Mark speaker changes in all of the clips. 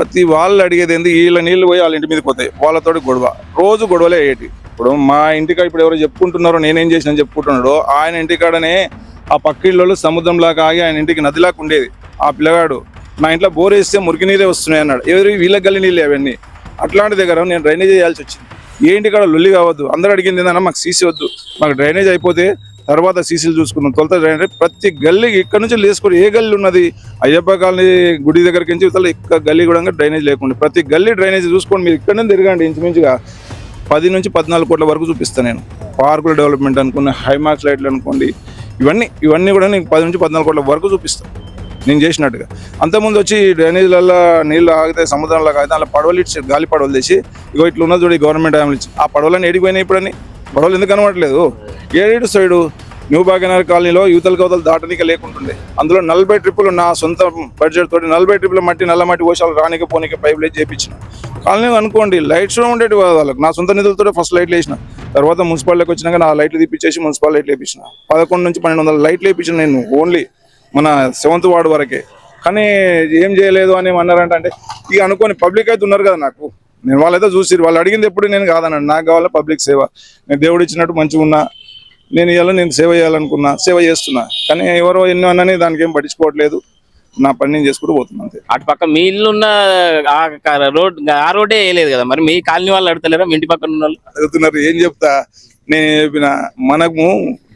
Speaker 1: ప్రతి వాళ్ళు అడిగేది ఏంది? వీళ్ళ నీళ్ళు పోయి వాళ్ళ ఇంటి మీదకి పోతాయి. వాళ్ళతోటి గొడవ. రోజు గొడవలే అయ్యేటి. ఇప్పుడు మా ఇంటికాడ ఇప్పుడు ఎవరు చెప్పుకుంటున్నారో నేనేం చేసినా చెప్పుకుంటున్నాడో ఆయన ఇంటికాడనే ఆ పక్కిళ్ళు సముద్రం సముద్రంలాగా ఆగి ఆయన ఇంటికి నదిలాగా ఉండేది. ఆ పిల్లగాడు మా ఇంట్లో బోర్ వేస్తే మురికి నీరే వస్తున్నాయి అన్నాడు. ఎవరు వీళ్ళకి గల్లి నీళ్ళు అవన్నీ. అట్లాంటి దగ్గర నేను డ్రైనేజ్ చేయాల్సి వచ్చింది. ఏ ఇంటికాడ లొల్లి కావద్దు. అందరూ అడిగింది ఏంటన్నా మాకు సీసీ వద్దు. మాకు డ్రైనేజ్ అయిపోతే తర్వాత సీసీలు చూసుకున్నాం. తొలత అంటే ప్రతి గల్లీ ఇక్కడ నుంచి లేసుకొని ఏ గల్లీ ఉన్నది? అయ్యప్ప కాలనీ గుడి దగ్గరికి నుంచి ఇవతల ఇక్కడ గల్లీ కూడా డ్రైనేజ్ లేకుండా ప్రతి గల్లీ డ్రైనేజ్ చూసుకోండి మీరు ఇక్కడ నుంచి తిరగండి ఇంచుమించుగా పది నుంచి పద్నాలుగు కోట్ల వరకు చూపిస్తాను నేను. పార్కుల డెవలప్మెంట్ అనుకున్న హైమార్క్స్ లైట్లు అనుకోండి ఇవన్నీ ఇవన్నీ కూడా నేను పది నుంచి పద్నాలుగు కోట్ల వరకు చూపిస్తాను నేను చేసినట్టుగా. అంతకుముందు వచ్చి డ్రైనేజ్లలో నీళ్ళు ఆగితే సముద్రంలో ఆగితే అలా పడవలు ఇచ్చి గాలి పడవలు తెచ్చి ఇగో ఇట్లా ఉన్నది చూడ గవర్నమెంట్ హామీలు ఇచ్చి. ఆ పడవలన్నీ ఎడిపోయినాయి ఇప్పుడని పడవలు ఎందుకు కనబడలేదు ఏడేడు సైడు న్యూ భాగ్యనగర్ కాలనీలో యువతల కవతలు దాటనిక లేకుంటుండే. అందులో నలభై ట్రిప్పులు నా సొంత బడ్జెట్ తోటి నలభై ట్రిప్పుల మట్టి నల్ల మట్టి పోషాలు రానిక పోనీకి పైపులు లైట్ చేయించిన కాలనీ అనుకోండి లైట్స్ ఉండేటి ఉండేవి వాళ్ళకి. నా సొంత నిధులతో ఫస్ట్ లైట్లు వేసిన తర్వాత మున్సిపాలిటీకి వచ్చినాక నా లైట్లు తీపిచ్చేసి మున్సిపల్ లైట్లు వేపించిన పదకొండు నుంచి పన్నెండు వందల లైట్లు వేపించిన నేను ఓన్లీ మన సెవెంత్ వార్డు వరకే. కానీ ఏం చేయలేదు అని అన్నారంటే అంటే ఇక అనుకోని పబ్లిక్ అయితే ఉన్నారు కదా నాకు. నేను వాళ్ళైతే చూసిరు. వాళ్ళు అడిగింది ఎప్పుడు నేను కాదన్నాను. నాకు కావాలి పబ్లిక్ సేవ. నేను దేవుడు ఇచ్చినట్టు మంచిగా ఉన్నా నేను ఇవాళ నేను సేవ చేయాలనుకున్నా సేవ చేస్తున్నా. కానీ ఎవరో ఎన్నో అన్నని దానికి ఏం పట్టించుకోవట్లేదు. నా పని నేను చేసుకుంటూ పోతున్నా అంతే.
Speaker 2: అటు పక్క మీ ఇల్లు ఉన్న ఆ క- రోడ్ ఆ రోడ్డే వేయలేదు కదా మరి? మీ కాలనీ వాళ్ళు అడతలేరా మీ ఇంటి పక్కన ఉన్న వాళ్ళు?
Speaker 1: అడుగుతున్నారు ఏం చెప్తా? నేను చెప్పిన మనము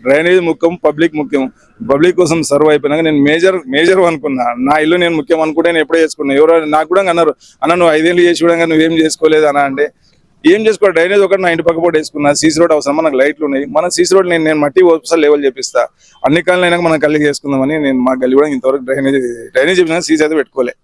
Speaker 1: డ్రైనేజ్ ముఖ్యం పబ్లిక్ ముఖ్యం. పబ్లిక్ కోసం సర్వ్ అయిపోయినాక నేను మేజర్ మేజర్ అనుకున్నా. నా ఇల్లు నేను ముఖ్యం అనుకుంటే నేను ఎప్పుడే చేసుకున్నా. ఎవరో నాకు కూడా అన్నారు అన్న నువ్వు ఐదేళ్ళు చేసి కూడా నువ్వేం చేసుకోలేదు అన్న అంటే ఏం చేసుకో డ్రైనేజ్ ఒకటి నా ఇంటి పక్క పోటీ వేసుకున్నా సీసీ రోడ్ అవసరం మనకు లైట్లు ఉన్నాయి. మన సీసీ రోడ్ నేను నేను మట్టి ఒకసారి లెవెల్ చేపిస్తా. అన్ని కాళ్ళు అయినా మనం కలిగి చేసుకుందామని నేను మా గల్లి కూడా ఇంతవరకు డ్రైనేజ్ డ్రైనేజ్ చెప్పినా సీసీ అయితే పెట్టుకోలే.